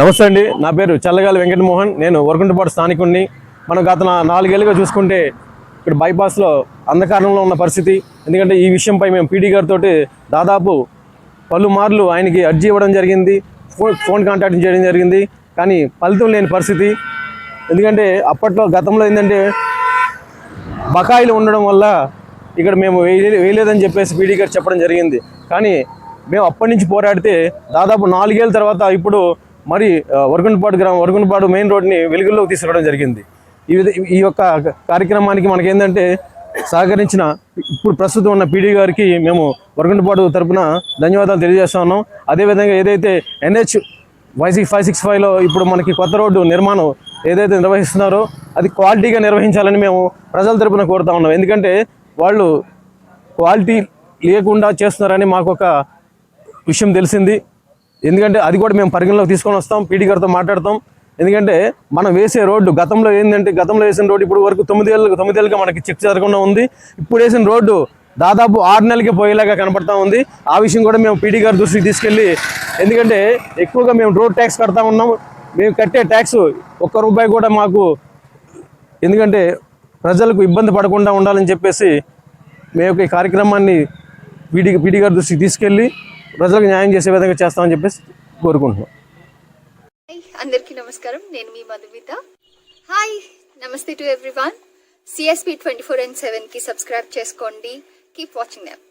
నమస్తే అండి. నా పేరు చల్లగాలి వెంకటమోహన్. నేను వరకుంటపాటు స్థానికుడిని మనం గత నాలుగేళ్ళుగా నాలుగేళ్ళుగా చూసుకుంటే ఇక్కడ బైపాస్లో అంధకారంలో ఉన్న పరిస్థితి. ఎందుకంటే ఈ విషయంపై మేము పీడీ గారితో దాదాపు పలుమార్లు ఆయనకి అర్జీ ఇవ్వడం జరిగింది. ఫోన్ ఫోన్ కాంటాక్ట్ చేయడం జరిగింది. కానీ ఫలితం లేని పరిస్థితి. ఎందుకంటే అప్పట్లో గతంలో ఏంటంటే బకాయిలు ఉండడం వల్ల ఇక్కడ మేము వేయలేదని చెప్పేసి పీడీ గారు చెప్పడం జరిగింది. కానీ మేము అప్పటి నుంచి పోరాడితే దాదాపు నాలుగేళ్ళ తర్వాత ఇప్పుడు మరి వరకుండపాడు గ్రామం వరకుండపాడు మెయిన్ రోడ్ని వెలుగులోకి తీసుకురావడం జరిగింది. ఈ విధ ఈ యొక్క కార్యక్రమానికి మనకేంటంటే సహకరించిన ఇప్పుడు ప్రస్తుతం ఉన్న పీడీ గారికి మేము వరకుండపాడు తరపున ధన్యవాదాలు తెలియజేస్తా ఉన్నాం. అదేవిధంగా ఏదైతే NH Y six five six ఫైవ్లో ఇప్పుడు మనకి కొత్త రోడ్డు నిర్మాణం ఏదైతే నిర్వహిస్తున్నారో అది క్వాలిటీగా నిర్వహించాలని మేము ప్రజల తరపున కోరుతా ఉన్నాం. ఎందుకంటే వాళ్ళు క్వాలిటీ లేకుండా చేస్తున్నారని మాకు ఒక విషయం తెలిసింది. ఎందుకంటే అది కూడా మేము పరిగణలోకి తీసుకొని వస్తాం పీడీ గారితో మాట్లాడతాం. ఎందుకంటే మనం వేసే రోడ్డు గతంలో ఏంటంటే గతంలో వేసిన రోడ్డు ఇప్పుడు వరకు తొమ్మిదేళ్ళకి తొమ్మిదేళ్ళుగా మనకి చెక్ జరగకుండా ఉంది. ఇప్పుడు వేసిన రోడ్డు దాదాపు ఆరు నెలలకి పోయేలాగా కనపడతా ఉంది. ఆ విషయం కూడా మేము పీడీ గారి దృష్టికి తీసుకెళ్ళి ఎందుకంటే ఎక్కువగా మేము రోడ్ ట్యాక్స్ కడతా ఉన్నాం. మేము కట్టే ట్యాక్స్ ఒక్క రూపాయి కూడా మాకు ఎందుకంటే ప్రజలకు ఇబ్బంది పడకుండా ఉండాలని చెప్పేసి మేము ఈ కార్యక్రమాన్ని పీడీ పీడీ గారి దృష్టికి తీసుకెళ్ళి ప్రజలకు న్యాయం చేసే విధంగా చేస్తామని చెప్పేసి కోరుకుంటున్నాం. అందరికీ నమస్కారం. నేను మీ మధుమిత. హాయ్ నమస్తే to everyone. CSP twenty four and సెవెన్కి సబ్స్క్రైబ్ చేసుకోండి. Keep watching them